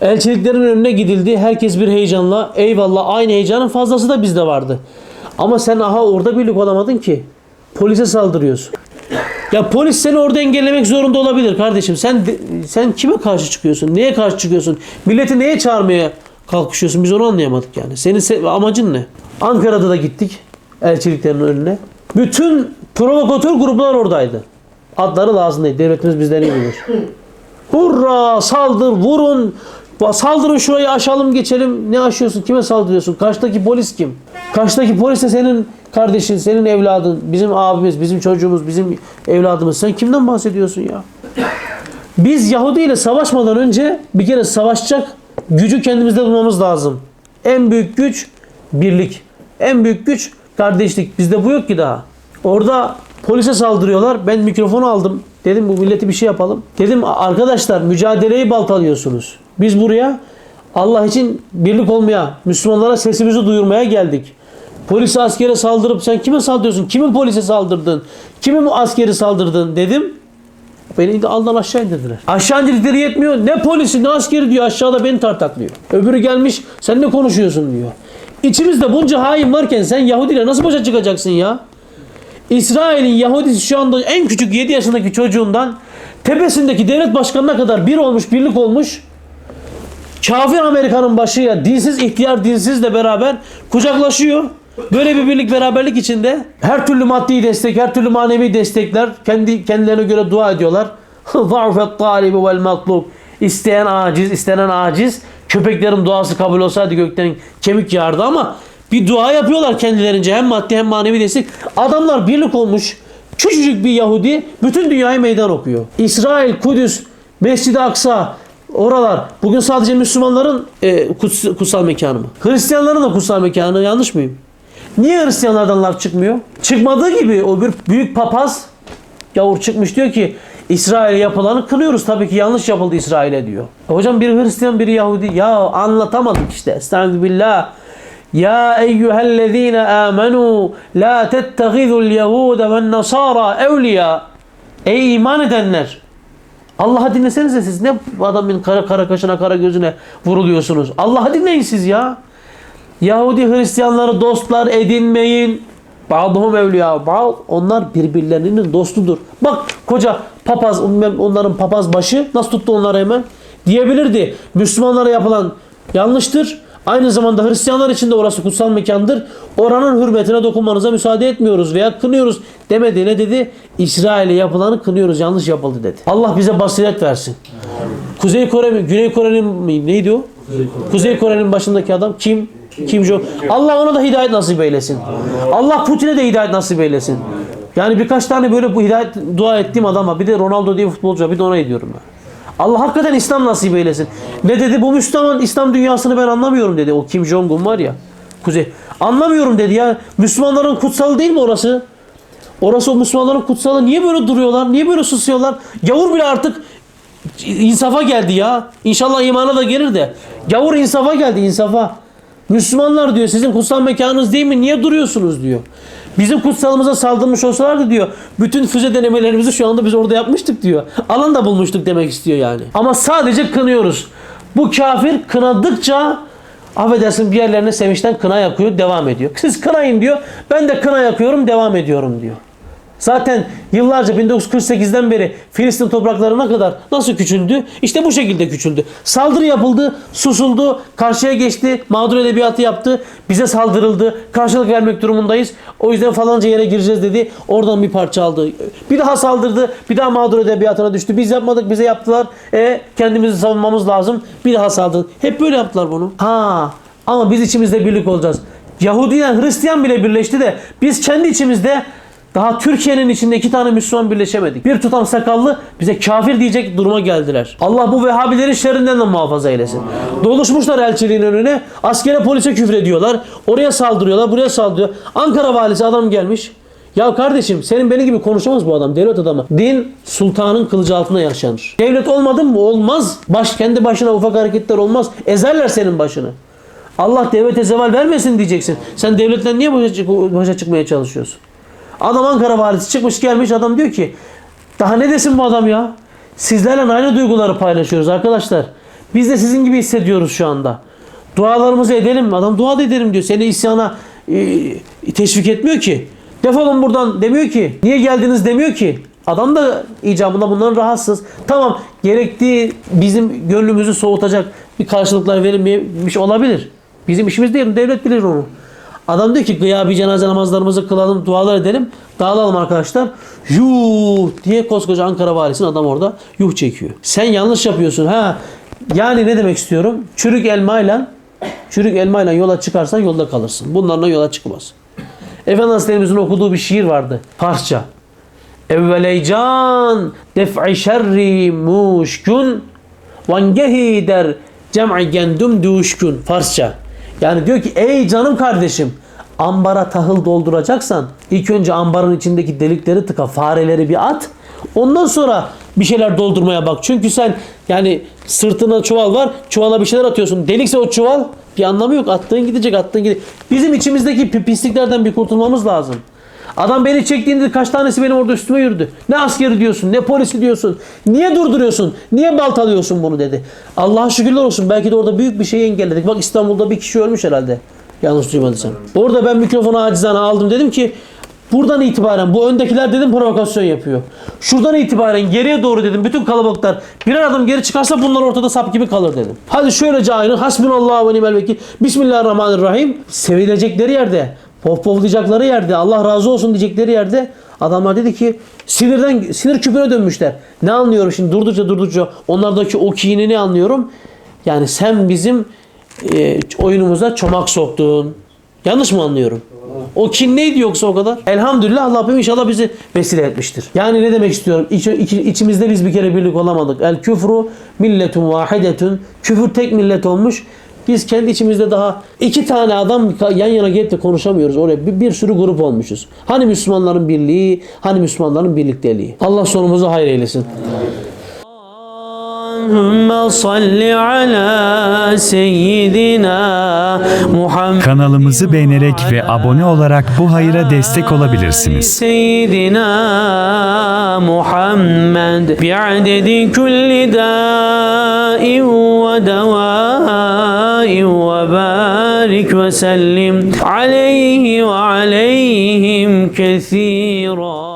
Elçiliklerin önüne gidildi. Herkes bir heyecanla. Eyvallah aynı heyecanın fazlası da bizde vardı. Ama sen aha orada birlik olamadın ki. Polise saldırıyorsun. Ya polis seni orada engellemek zorunda olabilir kardeşim. Sen sen kime karşı çıkıyorsun? Neye karşı çıkıyorsun? Milleti neye çağırmaya kalkışıyorsun? Biz onu anlayamadık yani. Senin se- amacın ne? Ankara'da da gittik elçiliklerin önüne. Bütün provokatör gruplar oradaydı. Adları lazım değil. Devletimiz bizden iyi bilir. Hurra saldır vurun saldırın şurayı aşalım geçelim. Ne aşıyorsun? Kime saldırıyorsun? Karşıdaki polis kim? Karşıdaki polis de senin kardeşin senin evladın. Bizim abimiz bizim çocuğumuz bizim evladımız. Sen kimden bahsediyorsun ya? Biz Yahudi ile savaşmadan önce bir kere savaşacak gücü kendimizde bulmamız lazım. En büyük güç birlik. En büyük güç kardeşlik. Bizde bu yok ki daha. Orada polise saldırıyorlar. Ben mikrofonu aldım dedim bu milleti bir şey yapalım dedim arkadaşlar mücadeleyi baltalıyorsunuz biz buraya Allah için birlik olmaya Müslümanlara sesimizi duyurmaya geldik polise askere saldırıp sen kime saldırıyorsun kimin polise saldırdın kimin askeri saldırdın dedim Beni de aldan aşağı indirdiler. Aşağı indirdikleri yetmiyor. Ne polisi ne askeri diyor aşağıda beni tartaklıyor. Öbürü gelmiş sen ne konuşuyorsun diyor. İçimizde bunca hain varken sen Yahudiyle nasıl başa çıkacaksın ya? İsrail'in Yahudisi şu anda en küçük 7 yaşındaki çocuğundan tepesindeki devlet başkanına kadar bir olmuş, birlik olmuş. Kafir Amerika'nın başıyla dinsiz ihtiyar dinsizle beraber kucaklaşıyor. Böyle bir birlik beraberlik içinde her türlü maddi destek, her türlü manevi destekler kendi kendilerine göre dua ediyorlar. Za'fet talibi vel matlub. İsteyen aciz, istenen aciz. Köpeklerin duası kabul olsaydı gökten kemik yağardı ama bir dua yapıyorlar kendilerince hem maddi hem manevi destek. Adamlar birlik olmuş. Küçücük bir Yahudi bütün dünyayı meydan okuyor. İsrail, Kudüs, Mescid-i Aksa, Oralar bugün sadece Müslümanların e, kuts- kutsal mekanı mı? Hristiyanların da kutsal mekanı yanlış mıyım? Niye Hristiyanlardan laf çıkmıyor? Çıkmadığı gibi o bir büyük papaz gavur çıkmış diyor ki İsrail'e yapılanı kınıyoruz. Tabii ki yanlış yapıldı İsrail'e diyor. Hocam biri Hristiyan biri Yahudi. Ya anlatamadık işte. Estağfirullah. Ya eyyühellezine amenu la tettehidul yehude ve nasara evliya. Ey iman edenler. Allah'ı dinlesenize siz. Ne adamın kara kara kaşına kara gözüne vuruluyorsunuz? Allah'ı dinleyin siz ya. Yahudi Hristiyanları dostlar edinmeyin. Bazıhum evliya ba'd. Onlar birbirlerinin dostudur. Bak koca papaz onların papaz başı nasıl tuttu onları hemen? Diyebilirdi. Müslümanlara yapılan yanlıştır. Aynı zamanda Hristiyanlar için de orası kutsal mekandır. Oranın hürmetine dokunmanıza müsaade etmiyoruz veya kınıyoruz demedi. Ne dedi? İsrail'e yapılanı kınıyoruz. Yanlış yapıldı dedi. Allah bize basiret versin. Kuzey Kore mi? Güney Kore'nin? Neydi o? Kuzey Kore'nin başındaki adam kim? Kim Jong? Allah ona da hidayet nasip eylesin. Allah Putin'e de hidayet nasip eylesin. Yani birkaç tane böyle bu hidayet dua ettiğim adama bir de Ronaldo diye futbolcu bir de ona ediyorum ben. Allah hakikaten İslam nasip eylesin. Ne dedi? Bu Müslüman İslam dünyasını ben anlamıyorum dedi. O Kim Jong-un var ya. Kuzey. Anlamıyorum dedi ya. Müslümanların kutsalı değil mi orası? Orası o Müslümanların kutsalı. Niye böyle duruyorlar? Niye böyle susuyorlar? Gavur bile artık insafa geldi ya. İnşallah imana da gelir de. Gavur insafa geldi insafa. Müslümanlar diyor sizin kutsal mekanınız değil mi? Niye duruyorsunuz diyor. Bizim kutsalımıza saldırmış olsalardı diyor. Bütün füze denemelerimizi şu anda biz orada yapmıştık diyor. Alan da bulmuştuk demek istiyor yani. Ama sadece kınıyoruz. Bu kafir kınadıkça affedersin bir yerlerine sevinçten kına yakıyor devam ediyor. Siz kınayın diyor. Ben de kına yakıyorum devam ediyorum diyor. Zaten yıllarca 1948'den beri Filistin topraklarına kadar nasıl küçüldü? İşte bu şekilde küçüldü. Saldırı yapıldı, susuldu, karşıya geçti, mağdur edebiyatı yaptı, bize saldırıldı, karşılık vermek durumundayız. O yüzden falanca yere gireceğiz dedi, oradan bir parça aldı. Bir daha saldırdı, bir daha mağdur edebiyatına düştü. Biz yapmadık, bize yaptılar. E kendimizi savunmamız lazım. Bir daha saldırdı. Hep böyle yaptılar bunu. Ha ama biz içimizde birlik olacağız. Yahudiyen, Hristiyan bile birleşti de biz kendi içimizde daha Türkiye'nin içinde iki tane Müslüman birleşemedik. Bir tutam sakallı bize kafir diyecek duruma geldiler. Allah bu Vehhabilerin şerrinden de muhafaza eylesin. Doluşmuşlar elçiliğin önüne. Askere polise küfür ediyorlar. Oraya saldırıyorlar, buraya saldırıyor. Ankara valisi adam gelmiş. Ya kardeşim senin beni gibi konuşamaz bu adam devlet adamı. Din sultanın kılıcı altında yaşanır. Devlet olmadın mı? Olmaz. Baş kendi başına ufak hareketler olmaz. Ezerler senin başını. Allah devlete zeval vermesin diyeceksin. Sen devletten niye başa, çık- başa çıkmaya çalışıyorsun? Adam Ankara valisi çıkmış gelmiş adam diyor ki daha ne desin bu adam ya? Sizlerle aynı duyguları paylaşıyoruz arkadaşlar. Biz de sizin gibi hissediyoruz şu anda. Dualarımızı edelim mi? Adam dua da edelim diyor. Seni isyana e, teşvik etmiyor ki. Defolun buradan demiyor ki. Niye geldiniz demiyor ki. Adam da icabında bundan rahatsız. Tamam gerektiği bizim gönlümüzü soğutacak bir karşılıklar verilmemiş olabilir. Bizim işimiz değil. Devlet bilir onu. Adam diyor ki gıyabi cenaze namazlarımızı kılalım, dualar edelim. Dağılalım arkadaşlar. Yuh diye koskoca Ankara valisinin adam orada yuh çekiyor. Sen yanlış yapıyorsun. Ha yani ne demek istiyorum? Çürük elmayla çürük elmayla yola çıkarsan yolda kalırsın. Bunlarla yola çıkmaz. Efendi Hazretlerimizin okuduğu bir şiir vardı. Farsça. Evveleycan def'i şerri muşkun vangehi der cem'i gendum duşkun. Farsça. Yani diyor ki ey canım kardeşim ambara tahıl dolduracaksan ilk önce ambarın içindeki delikleri tıka fareleri bir at. Ondan sonra bir şeyler doldurmaya bak. Çünkü sen yani sırtına çuval var. Çuvala bir şeyler atıyorsun. Delikse o çuval bir anlamı yok. Attığın gidecek, attığın gidecek. Bizim içimizdeki pi- pisliklerden bir kurtulmamız lazım. Adam beni çektiğinde kaç tanesi benim orada üstüme yürüdü. Ne askeri diyorsun, ne polisi diyorsun. Niye durduruyorsun? Niye baltalıyorsun bunu dedi. Allah'a şükürler olsun. Belki de orada büyük bir şeyi engelledik. Bak İstanbul'da bir kişi ölmüş herhalde. Yanlış duymadıysam. Orada ben mikrofonu acizane aldım. Dedim ki buradan itibaren bu öndekiler dedim provokasyon yapıyor. Şuradan itibaren geriye doğru dedim bütün kalabalıklar birer adım geri çıkarsa bunlar ortada sap gibi kalır dedim. Hadi şöylece aynı hasbunallahu ve nimel vekil. Bismillahirrahmanirrahim. Sevilecekleri yerde, pohpohlayacakları yerde, Allah razı olsun diyecekleri yerde adamlar dedi ki sinirden sinir küpüne dönmüşler. Ne anlıyorum şimdi durdukça durdukça onlardaki o kinini anlıyorum. Yani sen bizim e, oyunumuza çomak soktun. Yanlış mı anlıyorum? O kin neydi yoksa o kadar? Elhamdülillah Rabbim inşallah bizi vesile etmiştir. Yani ne demek istiyorum? İç, iç- içimizde biz bir kere birlik olamadık. El küfru milletun vahidetun. Küfür tek millet olmuş. Biz kendi içimizde daha iki tane adam yan yana gelip de konuşamıyoruz. Oraya bir, bir sürü grup olmuşuz. Hani Müslümanların birliği, hani Müslümanların birlikteliği. Allah sonumuzu hayır eylesin. Kanalımızı beğenerek ve abone olarak bu hayra destek olabilirsiniz. محمد بعدد كل داء ودواء وبارك وسلم عليه وعليهم كثيرا.